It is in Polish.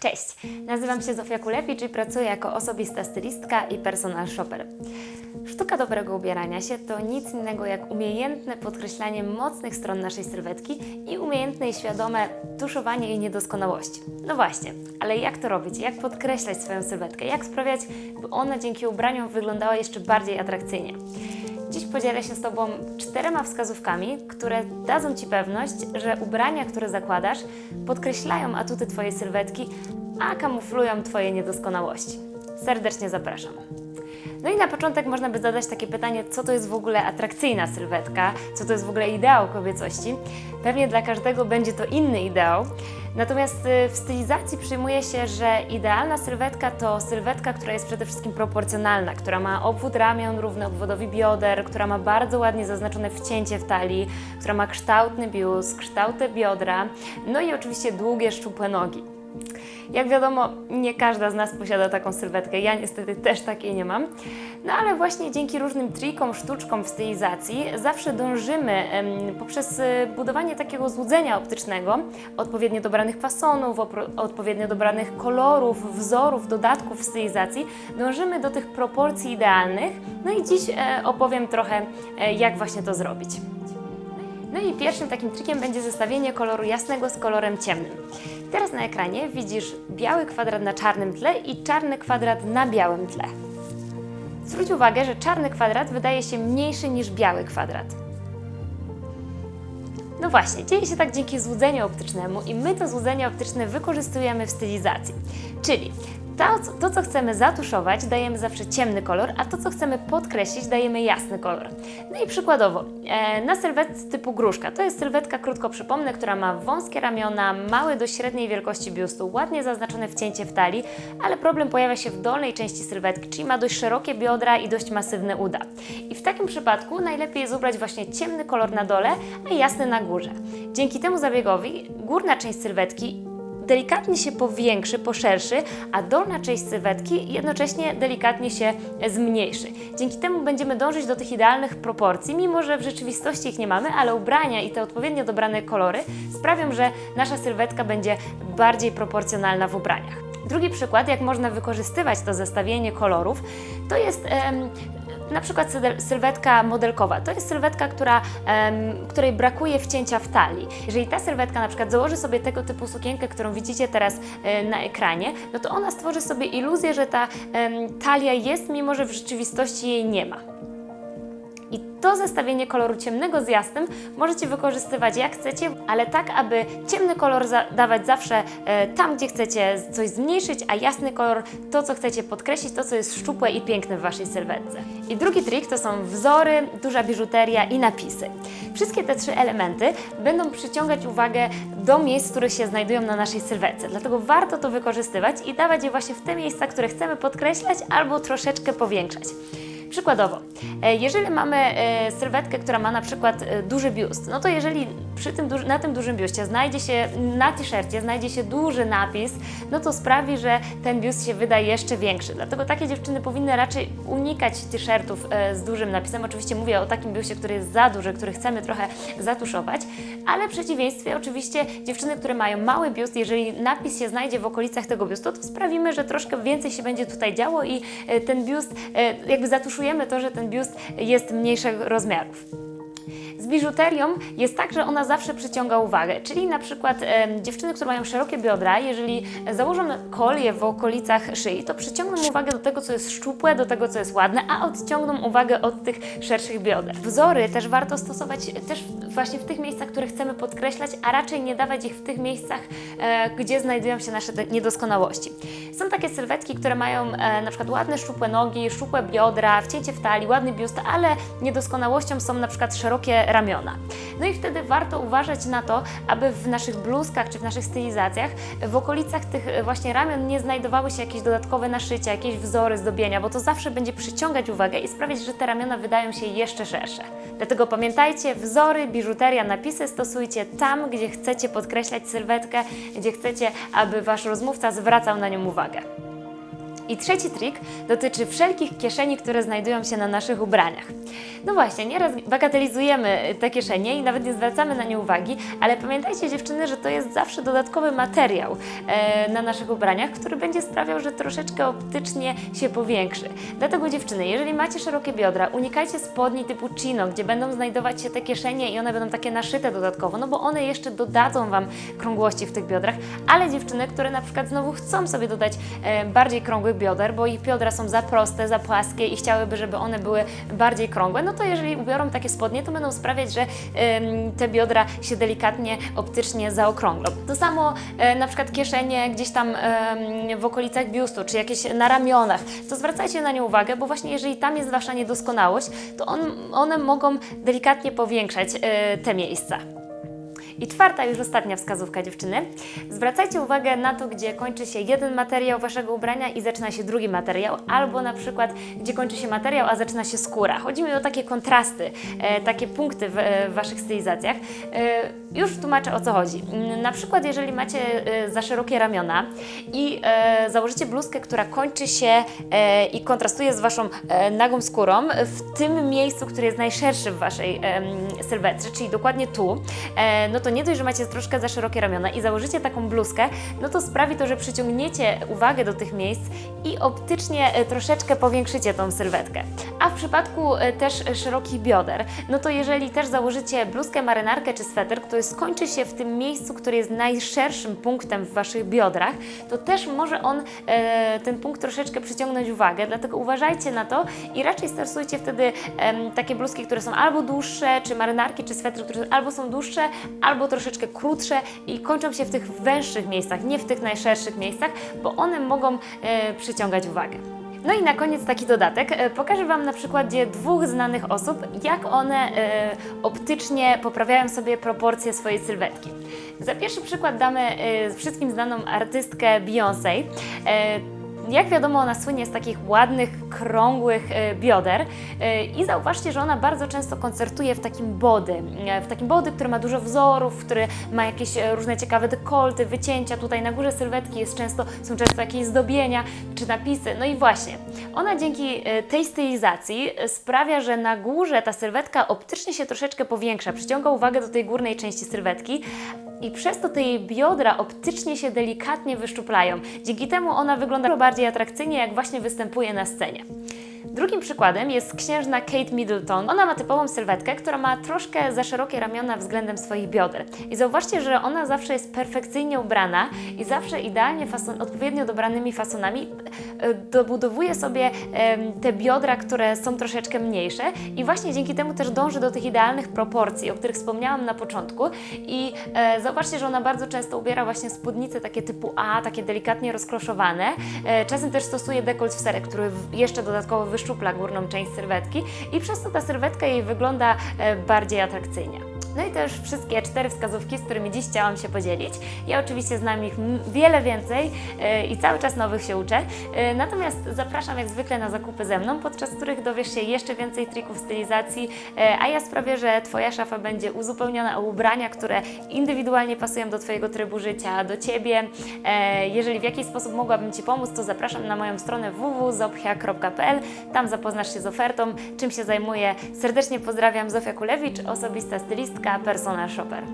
Cześć, nazywam się Zofia Kulepicz i pracuję jako osobista stylistka i personal shopper. Sztuka dobrego ubierania się to nic innego jak umiejętne podkreślanie mocnych stron naszej sylwetki i umiejętne i świadome tuszowanie jej niedoskonałości. No właśnie, ale jak to robić? Jak podkreślać swoją sylwetkę? Jak sprawiać, by ona dzięki ubraniom wyglądała jeszcze bardziej atrakcyjnie? Dziś podzielę się z Tobą czterema wskazówkami, które dadzą Ci pewność, że ubrania, które zakładasz, podkreślają atuty Twojej sylwetki, a kamuflują Twoje niedoskonałości. Serdecznie zapraszam. No i na początek można by zadać takie pytanie, co to jest w ogóle atrakcyjna sylwetka, co to jest w ogóle ideał kobiecości. Pewnie dla każdego będzie to inny ideał. Natomiast y, w stylizacji przyjmuje się, że idealna sylwetka to sylwetka, która jest przede wszystkim proporcjonalna, która ma obwód ramion równy obwodowi bioder, która ma bardzo ładnie zaznaczone wcięcie w talii, która ma kształtny biust, kształtne biodra, no i oczywiście długie, szczupłe nogi. Jak wiadomo, nie każda z nas posiada taką sylwetkę. Ja niestety też takiej nie mam. No ale właśnie dzięki różnym trikom, sztuczkom w stylizacji zawsze dążymy poprzez y, budowanie takiego złudzenia optycznego, odpowiednio dobranych fasonów, odpowiednio dobranych kolorów, wzorów, dodatków w stylizacji, dążymy do tych proporcji idealnych. No i dziś e, opowiem trochę, e, jak właśnie to zrobić. No i pierwszym takim trikiem będzie zestawienie koloru jasnego z kolorem ciemnym. Teraz na ekranie widzisz biały kwadrat na czarnym tle i czarny kwadrat na białym tle. Zwróć uwagę, że czarny kwadrat wydaje się mniejszy niż biały kwadrat. No właśnie, dzieje się tak dzięki złudzeniu optycznemu i my to złudzenie optyczne wykorzystujemy w stylizacji. Czyli to, to, co chcemy zatuszować, dajemy zawsze ciemny kolor, a to, co chcemy podkreślić, dajemy jasny kolor. No i przykładowo, e, na sylwetce typu gruszka, to jest sylwetka, krótko przypomnę, która ma wąskie ramiona, mały do średniej wielkości biustu, ładnie zaznaczone wcięcie w talii, ale problem pojawia się w dolnej części sylwetki, czyli ma dość szerokie biodra i dość masywne uda. I w takim przypadku najlepiej jest ubrać właśnie ciemny kolor na dole, a jasny na górze. Dzięki temu zabiegowi górna część sylwetki delikatnie się powiększy, poszerszy, a dolna część sylwetki jednocześnie delikatnie się zmniejszy. Dzięki temu będziemy dążyć do tych idealnych proporcji, mimo że w rzeczywistości ich nie mamy, ale ubrania i te odpowiednio dobrane kolory sprawią, że nasza sylwetka będzie bardziej proporcjonalna w ubraniach. Drugi przykład, jak można wykorzystywać to zestawienie kolorów, to jest na przykład sylwetka modelkowa. To jest sylwetka, która, której brakuje wcięcia w talii. Jeżeli ta sylwetka na przykład założy sobie tego typu sukienkę, którą widzicie teraz e, na ekranie, no to ona stworzy sobie iluzję, że ta talia jest, mimo że w rzeczywistości jej nie ma. I to zestawienie koloru ciemnego z jasnym możecie wykorzystywać jak chcecie, ale tak, aby ciemny kolor dawać zawsze e, tam, gdzie chcecie coś zmniejszyć, a jasny kolor to, co chcecie podkreślić, to, co jest szczupłe i piękne w Waszej sylwetce. I drugi trik to są wzory, duża biżuteria i napisy. Wszystkie te trzy elementy będą przyciągać uwagę do miejsc, które się znajdują na naszej sylwetce. Dlatego warto to wykorzystywać i dawać je właśnie w te miejsca, które chcemy podkreślać albo troszeczkę powiększać. Przykładowo, e, jeżeli mamy e, sylwetkę, która ma na przykład e, duży biust, no to jeżeli przy tym, na tym dużym biustie znajdzie się na t-shircie, znajdzie się duży napis, no to sprawi, że ten biust się wyda jeszcze większy. Dlatego takie dziewczyny powinny raczej unikać t-shirtów z dużym napisem. Oczywiście mówię o takim biustie, który jest za duży, który chcemy trochę zatuszować, ale w przeciwieństwie oczywiście dziewczyny, które mają mały biust, jeżeli napis się znajdzie w okolicach tego biustu, to sprawimy, że troszkę więcej się będzie tutaj działo i ten biust, jakby zatuszujemy to, że ten biust jest mniejszych rozmiarów. Biżuterią jest tak, że ona zawsze przyciąga uwagę, czyli na przykład em, dziewczyny, które mają szerokie biodra, jeżeli założą kolię w okolicach szyi, to przyciągną uwagę do tego, co jest szczupłe, do tego, co jest ładne, a odciągną uwagę od tych szerszych bioder. Wzory też warto stosować też właśnie w tych miejscach, które chcemy podkreślać, a raczej nie dawać ich w tych miejscach, e, gdzie znajdują się nasze niedoskonałości. Są takie sylwetki, które mają e, na przykład ładne, szczupłe nogi, szczupłe biodra, wcięcie w talii, ładny biust, ale niedoskonałością są na przykład szerokie ramiona. No i wtedy warto uważać na to, aby w naszych bluzkach czy w naszych stylizacjach w okolicach tych e, właśnie ramion nie znajdowały się jakieś dodatkowe naszycia, jakieś wzory zdobienia, bo to zawsze będzie przyciągać uwagę i sprawiać, że te ramiona wydają się jeszcze szersze. Dlatego pamiętajcie, wzory, biżuteria, napisy stosujcie tam, gdzie chcecie podkreślać sylwetkę, gdzie chcecie, aby Wasz rozmówca zwracał na nią uwagę. I trzeci trik dotyczy wszelkich kieszeni, które znajdują się na naszych ubraniach. No właśnie, nieraz bagatelizujemy te kieszenie i nawet nie zwracamy na nie uwagi, ale pamiętajcie dziewczyny, że to jest zawsze dodatkowy materiał e, na naszych ubraniach, który będzie sprawiał, że troszeczkę optycznie się powiększy. Dlatego dziewczyny, jeżeli macie szerokie biodra, unikajcie spodni typu chino, gdzie będą znajdować się te kieszenie i one będą takie naszyte dodatkowo, no bo one jeszcze dodadzą Wam krągłości w tych biodrach, ale dziewczyny, które na przykład znowu chcą sobie dodać e, bardziej krągłych bioder, bo ich biodra są za proste, za płaskie i chciałyby, żeby one były bardziej krągłe, no to jeżeli ubiorą takie spodnie, to będą sprawiać, że te biodra się delikatnie optycznie zaokrąglą. To samo e, na przykład kieszenie gdzieś tam w okolicach biustu, czy jakieś na ramionach, to zwracajcie na nie uwagę, bo właśnie jeżeli tam jest Wasza niedoskonałość, to on, one mogą delikatnie powiększać e, te miejsca. I czwarta, już ostatnia wskazówka dziewczyny. Zwracajcie uwagę na to, gdzie kończy się jeden materiał waszego ubrania i zaczyna się drugi materiał, albo na przykład, gdzie kończy się materiał, a zaczyna się skóra. Chodzi mi o takie kontrasty, e, takie punkty w, e, waszych stylizacjach. E, już tłumaczę o co chodzi. Mm, Na przykład, jeżeli macie e, za szerokie ramiona i e, założycie bluzkę, która kończy się e, i kontrastuje z waszą e, nagą skórą w tym miejscu, które jest najszerszy w waszej em, sylwetce, czyli dokładnie tu, e, no to nie dość, że macie troszkę za szerokie ramiona i założycie taką bluzkę, no to sprawi to, że przyciągniecie uwagę do tych miejsc i optycznie e, troszeczkę powiększycie tą sylwetkę. A w przypadku e, też szerokich bioder, no to jeżeli też założycie bluzkę, marynarkę czy sweter, który skończy się w tym miejscu, który jest najszerszym punktem w Waszych biodrach, to też może on, e, ten punkt troszeczkę przyciągnąć uwagę, dlatego uważajcie na to i raczej stosujcie wtedy takie bluzki, które są albo dłuższe, czy marynarki, czy swetry, które albo są dłuższe, albo troszeczkę krótsze i kończą się w tych węższych miejscach, nie w tych najszerszych miejscach, bo one mogą e, przyciągać uwagę. No i na koniec taki dodatek. E, Pokażę Wam na przykładzie dwóch znanych osób, jak one e, optycznie poprawiają sobie proporcje swojej sylwetki. Za pierwszy przykład damy e, wszystkim znaną artystkę Beyoncé. E, jak wiadomo, ona słynie z takich ładnych, krągłych e, bioder e, i zauważcie, że ona bardzo często koncertuje w takim body, e, w takim body, który ma dużo wzorów, który ma jakieś różne ciekawe dekolty, wycięcia. Tutaj na górze sylwetki jest często, są często jakieś zdobienia czy napisy. No i właśnie, ona dzięki tej stylizacji sprawia, że na górze ta sylwetka optycznie się troszeczkę powiększa, przyciąga uwagę do tej górnej części sylwetki, i przez to te jej biodra optycznie się delikatnie wyszczuplają. Dzięki temu ona wygląda bardziej atrakcyjnie, jak właśnie występuje na scenie. Drugim przykładem jest księżna Kate Middleton. Ona ma typową sylwetkę, która ma troszkę za szerokie ramiona względem swoich bioder. I zauważcie, że ona zawsze jest perfekcyjnie ubrana i zawsze idealnie fason, odpowiednio dobranymi fasonami e, dobudowuje sobie te biodra, które są troszeczkę mniejsze i właśnie dzięki temu też dąży do tych idealnych proporcji, o których wspomniałam na początku. I e, zauważcie, że ona bardzo często ubiera właśnie spódnice takie typu A, takie delikatnie rozkloszowane. E, czasem też stosuje dekolt w serek, który jeszcze dodatkowo wyszczupla górną część sylwetki i przez to ta sylwetka jej wygląda e, bardziej atrakcyjnie. No i to już wszystkie cztery wskazówki, z którymi dziś chciałam się podzielić. Ja oczywiście znam ich wiele więcej e, i cały czas nowych się uczę. E, Natomiast zapraszam jak zwykle na zakupy ze mną, podczas których dowiesz się jeszcze więcej trików stylizacji, e, a ja sprawię, że Twoja szafa będzie uzupełniona o ubrania, które indywidualnie pasują do Twojego trybu życia, do Ciebie. Jeżeli w jakiś sposób mogłabym Ci pomóc, to zapraszam na moją stronę www.zopchia.pl. Tam zapoznasz się z ofertą, czym się zajmuję. Serdecznie pozdrawiam, Zofia Kulewicz, osobista stylistka, personal shopper.